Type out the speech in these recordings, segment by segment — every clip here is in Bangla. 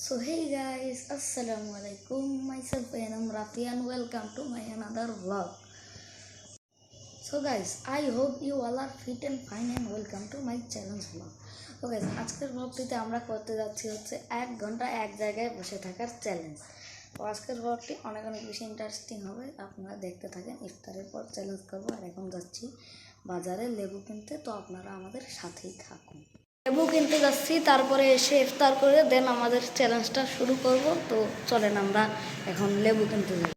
So hey guys, Assalamualaikum. Myself Enam Rafi and welcome to my another vlog. So guys, I hope you all are fit and fine and welcome to my challenge vlog. তো guys, আজকের ব্লগটিতে আমরা করতে যাচ্ছি হচ্ছে এক ঘণ্টা এক জায়গায় বসে থাকার চ্যালেঞ্জ তো আজকের ব্লগটি অনেক অনেক বেশি ইন্টারেস্টিং হবে আপনারা দেখতে থাকেন ইফতারের পর চ্যালেঞ্জ করব আর এখন যাচ্ছি বাজারে লেবু কিনতে তো আপনারা আমাদের সাথেই থাকুন লেবু কিন্তু যাচ্ছি, তারপরে এসে ইফতার করে দেন আমাদের চ্যালেঞ্জটা শুরু করব। তো চলেন আমরা এখন লেবু কিন্তু যাই।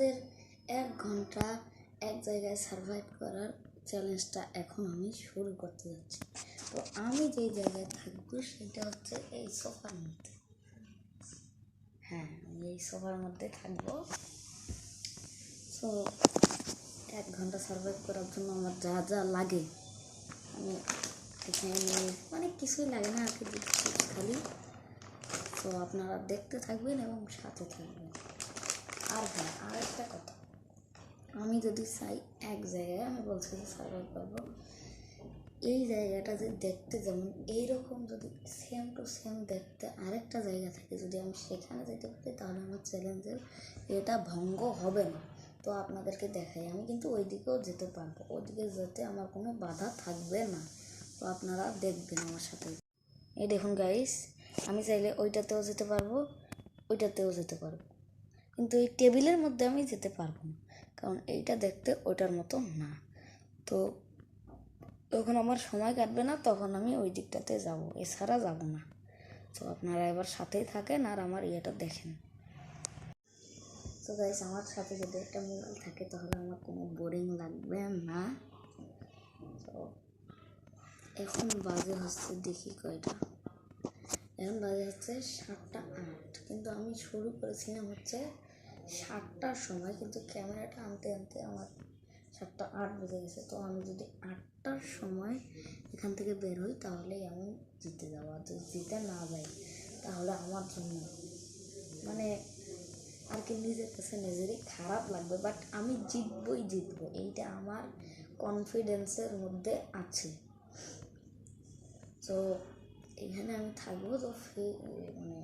আমাদের এক ঘণ্টা এক জায়গায় সার্ভাইভ করার চ্যালেঞ্জটা এখন আমি শুরু করতে যাচ্ছি। তো আমি যেই জায়গায় থাকব সেটা হচ্ছে এই সোফার মধ্যে। হ্যাঁ আমি এই সোফার মধ্যে থাকব। সো এক ঘণ্টা সার্ভাইভ করার জন্য আমার যা যা লাগে, আমি এখানে নিয়ে মানে কিছুই লাগে না আর কি খালি। তো আপনারা দেখতে থাকবেন এবং সাথে থাকবেন। আর হ্যাঁ আর একটা কথা। আমি যদি চাই এক জায়গায়, আমি বলছি যে সার্ভাইভ করব। এই জায়গাটা যে দেখতে যেমন এইরকম যদি সেম টু সেম দেখতে আরেকটা জায়গা থাকে, যদি আমি সেখানে যেতে পারি, তাহলে আমার চ্যালেঞ্জের এটা ভঙ্গ হবে না। তো আপনাদেরকে দেখাই, আমি কিন্তু ওই দিকেও যেতে পারব। ওইদিকে যেতে আমার কোনো বাধা থাকবে না। তো আপনারা দেখবেন আমার সাথে। এই দেখুন গাইস আমি চাইলে ওইটাতেও যেতে পারব, ওইটাতেও যেতে পারব। কিন্তু এই টেবিলের মধ্যে আমি যেতে পারব না, কারণ এইটা দেখতে ওইটার মতো না। তো যখন আমার সময় কাটবে না, তখন আমি ওই দিকটাতে যাব, এছাড়া যাব না। তো আপনারা এবার সাথেই থাকেন আর আমার ইয়েটা দেখেন। তো গাইস আমার সাথে যদি একটা মোবাইল থাকে, তাহলে আমার কোনো বোরিং লাগবে না। তো এখন বাজে হচ্ছে, দেখি কয়টা। এখন বাজে হচ্ছে সাতটা আট, কিন্তু আমি শুরু করেছিলাম হচ্ছে সাতটার সময়, কিন্তু ক্যামেরাটা আনতে আনতে আমার সাতটা আট বেজে গেছে। তো আমি যদি আটটার সময় এখান থেকে বের হই, তাহলেই আমি জিতে যাব। আর যদি জিতে না যাই, তাহলে আমার জন্য মানে আর কি নিজের কাছে নিজেরই খারাপ লাগবে। বাট আমি জিতবই জিতবো, এইটা আমার কনফিডেন্সের মধ্যে আছে। তো এখানে আমি থাকব, তো মানে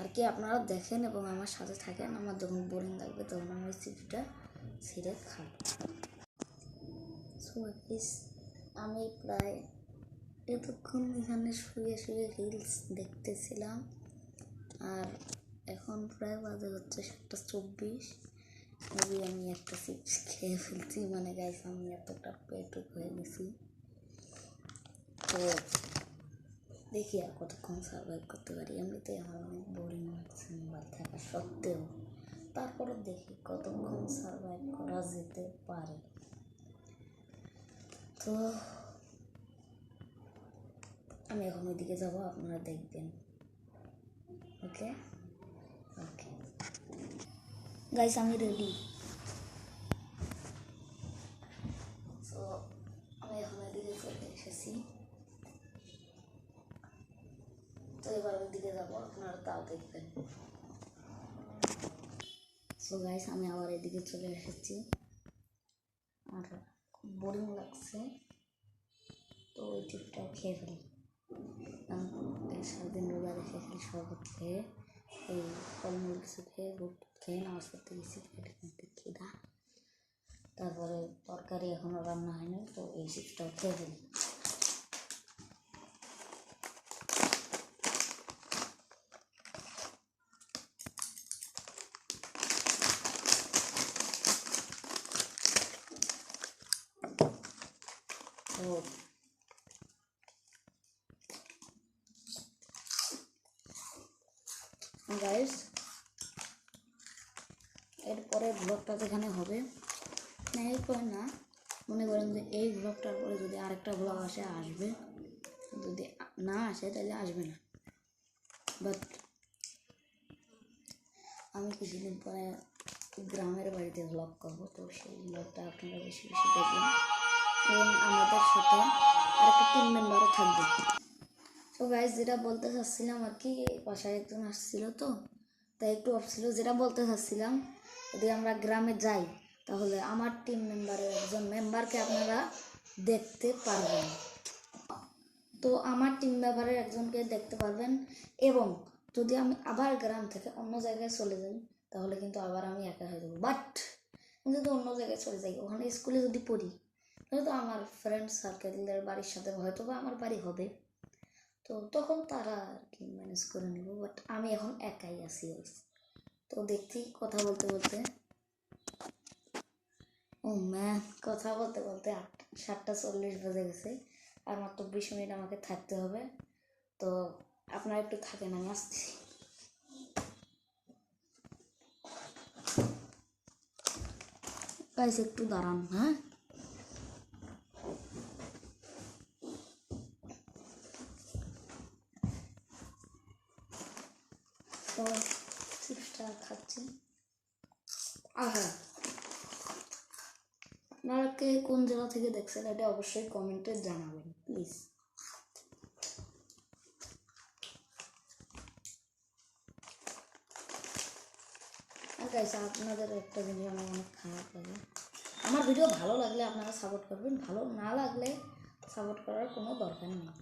আর কি আপনারা দেখেন এবং আমার সাথে থাকেন, আমার যখন বোরিং লাগবে তখন আমি সিটিটা ছিঁড়ে খাব। সো আমি প্রায় এতক্ষণ এখানে শুয়ে শুয়ে রিলস দেখতেছিলাম, আর এখন প্রায় বাজে হচ্ছে সাতটা চব্বিশ। মেবি আমি একটা চিপস খেয়ে ফেলছি মানে গাইস আমি এতটা পেটুক হয়ে গেছি। তো দেখি আর কতক্ষণ সার্ভাইভ করতে পারি এমনিতে আমার অনেক বোরিং লাগছে মোবাইল থাকা সত্ত্বেও তারপরে দেখি কতক্ষণ সার্ভাইভ করা যেতে পারে। তো আমি এখন ওইদিকে যাব আপনারা দেখবেন ওকে ওকে গাইস আমি রেডি সো আমি এখন এদিকে চলে এসেছি। ওইদিকে যাব, আপনারা তাও দেখবেন। সো গাইস আমি আবার এদিকে চলে এসেছি। আর বোরিং লাগছে। তো ওই টিপটাও খেয়ে ফেলি। এই সারাদিন রোজা রেখে খালি শরবত খেয়ে, এই ফলমূল কিছু খেয়ে রোদ খেয়ে, নামাজ পড়তে গেছি পেটের মধ্যে খিদা। তারপরে তরকারি এখনও রান্না হয়নি, তো এই চিপসটাও খেয়ে ফেলি। তো গাইস এরপরে ব্লগটা যেখানে হবে, না, এরপরে না, মনে করেন যে এই ব্লগটার পরে যদি আরেকটা ব্লগ আসে, আসবে। যদি না আসে, তাহলে আসবে না। বাট আমি কিছুদিন পরে গ্রামের বাড়িতে ব্লগ করব, তো সেই ব্লগটা আপনারা বেশি বেশি দেখবেন। এবং আমাদের সাথে আরেকটা টিম মেম্বারও থাকবে। তো গাইজ যেটা বলতে চাচ্ছিলাম আর কি বাসায় একজন আসছিল তো, তাই একটু অফ ছিল। যেটা বলতে চাচ্ছিলাম, যদি আমরা গ্রামে যাই, তাহলে আমার টিম মেম্বারের একজন মেম্বারকে আপনারা দেখতে পারবেন। তো আমার টিম মেম্বারের একজনকে দেখতে পারবেন এবং যদি আমি আবার গ্রাম থেকে অন্য জায়গায় চলে যাই, তাহলে কিন্তু আবার আমি একা হয়ে যাব। বাট আমি যদি অন্য জায়গায় চলে যাই, ওখানে স্কুলে যদি পড়ি তাহলে তো আমার ফ্রেন্ড সার্কেলের বাড়ির সাথে হয়তো বা আমার বাড়ি হবে। তো তখন তারা আর কি ম্যানেজ করে নেব বাট আমি এখন একাই আছি তো দেখছি কথা বলতে বলতে। ও ম্যাম কথা বলতে বলতে আটটা সাতটা চল্লিশ বেজে গেছে। আর মাত্র বিশ মিনিট আমাকে থাকতে হবে। তো আপনারা একটু থাকেন, আমি আসছি। একটু দাঁড়ান হ্যাঁ? তো চিপসটা খাচ্ছি আহা। আপনারা কে কোন জায়গা থেকে দেখছেন এটা অবশ্যই কমেন্টে জানাবেন প্লিজ। গাইস আপনাদের একটা জিনিস আমার অনেক খারাপ লাগে। আমার ভিডিও ভালো লাগলে আপনারা সাপোর্ট করবেন ভালো না লাগলে সাপোর্ট করার কোনো দরকার নেই।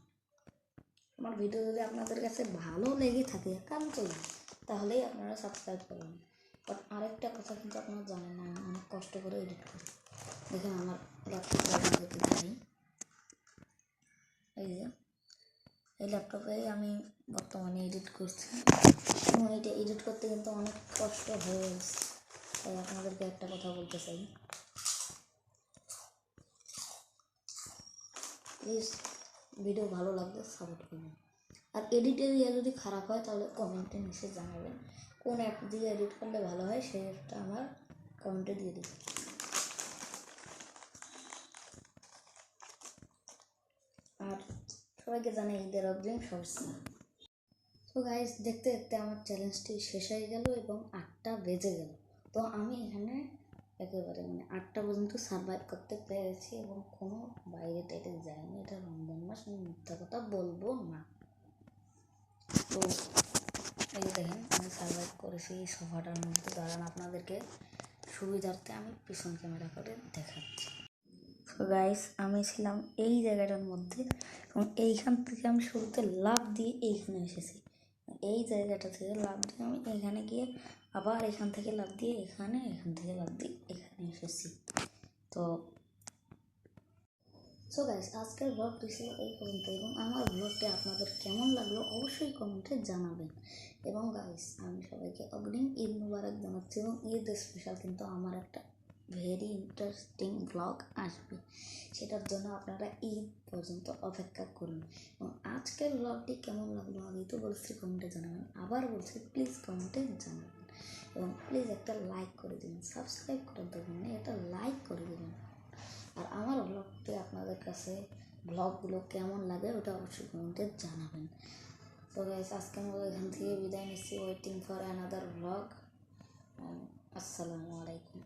আমার ভিডিও যদি আপনাদের কাছে ভালো লেগে থাকে একান্তই তাহলেই আপনারা সাবস্ক্রাইব করবেন। বাট আরেকটা কথা কিন্তু আপনারা জানেন না, আমি অনেক কষ্ট করে এডিট করি দেখেন আমার ল্যাপটপে এই যে, এই ল্যাপটপে আমি বর্তমানে এডিট করছি। এবং এটা এডিট করতে কিন্তু অনেক কষ্ট হয়েছে। তাই আপনাদেরকে একটা কথা বলতে চাই। প্লিজ ভিডিও ভালো লাগলে সাপোর্ট করবেন। আর এডিটের ইয়ে যদি খারাপ হয়, তাহলে কমেন্টে নিচে জানাবেন। কোন অ্যাপ দিয়ে এডিট করলে ভালো হয় সেই অ্যাপটা আমার কমেন্টে দিয়ে দিন আর সবাইকে জানাই ঈদের অগ্রিম শুভেচ্ছা তো গাইজ দেখতে দেখতে আমার চ্যালেঞ্জটি শেষ হয়ে গেল এবং আটটা বেজে গেল। তো আমি এখানে একেবারে মানে আটটা পর্যন্ত সার্ভাইভ করতে পেরেছি এবং কোনো বাইরে টাইটে যায়নি। এটা রমজান মাস, আমি মিথ্যা কথা বলব না। তো এই যে দেখেন, আমি সার্ভাইভ করেছি এই সোফাটার মধ্যে। দাঁড়ান, আপনাদেরকে সুবিধার্থে আমি পিছন ক্যামেরা করে দেখাচ্ছি। তো গাইস আমি ছিলাম এই জায়গাটার মধ্যে এবং এইখান থেকে আমি শুরুতে লাভ দিয়ে এইখানে এসেছি। এই জায়গাটা থেকে লাভ দিয়ে আমি এখানে গিয়ে আবার এখান থেকে লাভ দিয়ে এখানে, এখান থেকে লাভ দিয়ে এখানে এসেছি। তো সো গাইস আজকের ব্লগটি ছিল এই পর্যন্ত এবং আমার ব্লগটি আপনাদের কেমন লাগল অবশ্যই কমেন্টে জানাবেন। এবং গাইস আমি সবাইকে অগ্রিম ঈদ মুবারক জানাচ্ছি এবং ঈদ স্পেশাল কিন্তু আমার একটা ভেরি ইন্টারেস্টিং ব্লগ আসবে। সেটার জন্য আপনারা ঈদ পর্যন্ত অপেক্ষা করুন। এবং আজকের ব্লগটি কেমন লাগল আগেই তো বলছি কমেন্টে জানাবেন, আবার বলছি প্লিজ কমেন্টে জানাবেন। এবং প্লিজ একটা লাইক করে দিন সাবস্ক্রাইব করে দেবেন না এটা লাইক করে দেবেন। আর আমার ব্লগটি আপনাদের কাছে ব্লগগুলো কেমন লাগে ওটা অবশ্যই কমেন্টে জানাবেন। তো গাইস আজকে আমরা এখান থেকে বিদায় নিচ্ছি। ওয়েটিং ফর অ্যানাদার ব্লগ আসসালামু আলাইকুম।